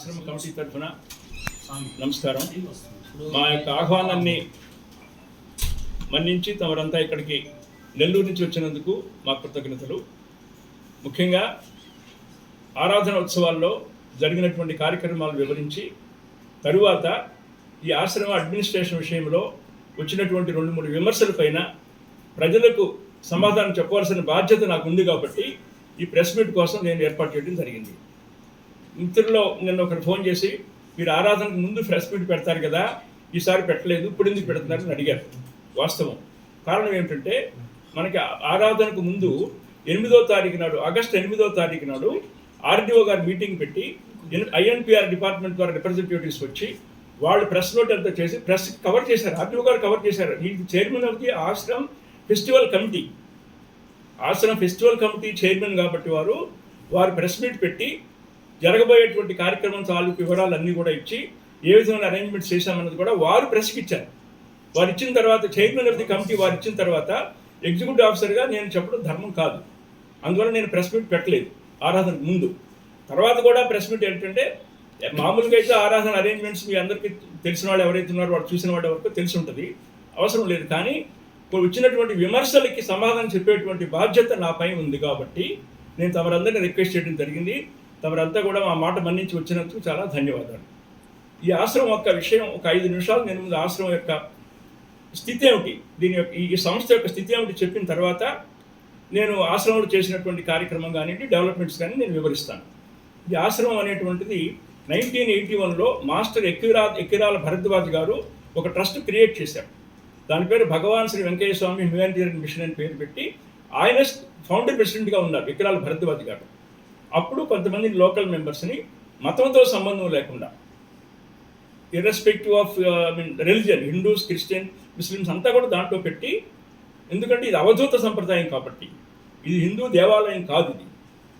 ఆశ్రమ కమిటీ తరఫున నమస్కారం. మా యొక్క ఆహ్వానాన్ని మన్నించి తమరంతా ఇక్కడికి నెల్లూరు నుంచి వచ్చినందుకు మా కృతజ్ఞతలు. ముఖ్యంగా ఆరాధన ఉత్సవాల్లో జరిగినటువంటి కార్యక్రమాలు వివరించి తరువాత ఈ ఆశ్రమ అడ్మినిస్ట్రేషన్ విషయంలో వచ్చినటువంటి రెండు మూడు విమర్శల పైన ప్రజలకు సమాధానం చెప్పవలసిన బాధ్యత నాకు ఉంది కాబట్టి ఈ ప్రెస్ మీట్ కోసం నేను ఏర్పాటు చేయడం జరిగింది. ఇంతలో నిన్న ఒకరు ఫోన్ చేసి మీరు ఆరాధనకు ముందు ప్రెస్ మీట్ పెడతారు కదా ఈసారి పెట్టలేదు ఇప్పుడు ఎందుకు పెడుతున్నారని అడిగారు. వాస్తవం. కారణం ఏమిటంటే మనకి ఆరాధనకు ముందు ఎనిమిదో తారీఖు నాడు ఆగస్టు ఎనిమిదో తారీఖు నాడు ఆర్డీఓ గారు మీటింగ్ పెట్టి ఐఎన్పిఆర్ డిపార్ట్మెంట్ ద్వారా రిప్రజెంటేటివ్స్ వచ్చి వాళ్ళు ప్రెస్ నోట్ అంతా చేసి ప్రెస్ కవర్ చేశారు. ఆర్డీఓ గారు కవర్ చేశారు. ఈ chairman of the ashram festival committee. Ashram festival committee chairman కాబట్టి వారు వారు ప్రెస్ మీట్ పెట్టి జరగబోయేటువంటి కార్యక్రమం తాలూకు వివరాలన్నీ కూడా ఇచ్చి ఏ విధమైన అరేంజ్మెంట్స్ చేశామన్నది కూడా వారు ప్రెస్కి ఇచ్చారు. వారు ఇచ్చిన తర్వాత చైర్మన్ ఆఫ్ ది కమిటీ వారు ఇచ్చిన తర్వాత ఎగ్జిక్యూటివ్ ఆఫీసర్గా నేను చెప్పడం ధర్మం కాదు. అందువల్ల నేను ప్రెస్ మీట్ పెట్టలేదు ఆరాధనకు ముందు. తర్వాత కూడా ప్రెస్ మీట్ ఏంటంటే మామూలుగా అయితే ఆరాధన అరేంజ్మెంట్స్ మీ అందరికీ తెలిసిన వాళ్ళు ఎవరైతే ఉన్నారో వాళ్ళు చూసిన వాళ్ళ వరకు తెలిసి ఉంటుంది అవసరం లేదు. కానీ ఇప్పుడు వచ్చినటువంటి విమర్శలకి సమాధానం చెప్పేటువంటి బాధ్యత నాపై ఉంది కాబట్టి నేను తమరందరినీ రిక్వెస్ట్ చేయడం జరిగింది. తమరంతా కూడా మా మాట మన్నించి వచ్చినందుకు చాలా ధన్యవాదాలు. ఈ ఆశ్రమం యొక్క విషయం ఒక ఐదు నిమిషాలు నేను ముందు ఆశ్రమం యొక్క స్థితి ఏమిటి దీని యొక్క ఈ సంస్థ యొక్క స్థితి ఏమిటి చెప్పిన తర్వాత నేను ఆశ్రమంలో చేసినటువంటి కార్యక్రమం కానివ్వండి డెవలప్మెంట్స్ కానీ నేను వివరిస్తాను. ఈ ఆశ్రమం అనేటువంటిది నైన్టీన్ ఎయిటీ వన్లో మాస్టర్ ఎక్కిరా ఎక్కిరాల భరద్వాజ్ గారు ఒక ట్రస్ట్ క్రియేట్ చేశారు. దాని పేరు భగవాన్ శ్రీ వెంకయ్య స్వామి హ్యూమానిటేరియన్ మిషన్ అని పేరు పెట్టి ఆయన ఫౌండర్ ప్రెసిడెంట్గా ఉన్నారు ఎక్కిరాల భరద్వాజ్ గారు. అప్పుడు కొంతమంది లోకల్ మెంబర్స్ని మతంతో సంబంధం లేకుండా irrespective of I mean religion Hindus Christian Muslims అంతా కూడా దాంట్లో పెట్టి ఎందుకంటే ఇది అవధూత సంప్రదాయం కాబట్టి ఇది హిందూ దేవాలయం కాదు ఇది.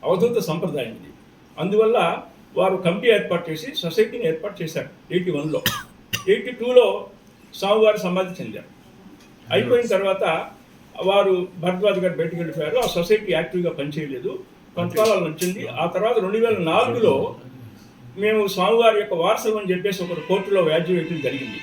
అవధూత సంప్రదాయం ఇది. అందువల్ల వారు కమిటీ ఏర్పాటు చేసి సొసైటీని ఏర్పాటు చేశారు ఎయిటీ వన్లో. ఎయిటీ టూలో స్వామివారి సమాధి చెందారు. అయిపోయిన తర్వాత వారు భరద్వాజ్ గారు బయటకు వెళ్ళిపోయారు. ఆ సొసైటీ యాక్టివ్గా పనిచేయలేదు. కొంతకాలం నచ్చింది ఆ తర్వాత రెండు వేల నాలుగులో మేము స్వామివారి యొక్క వారసులు అని చెప్పేసి ఒక కోర్టులో వ్యాజ్యం వేయడం జరిగింది.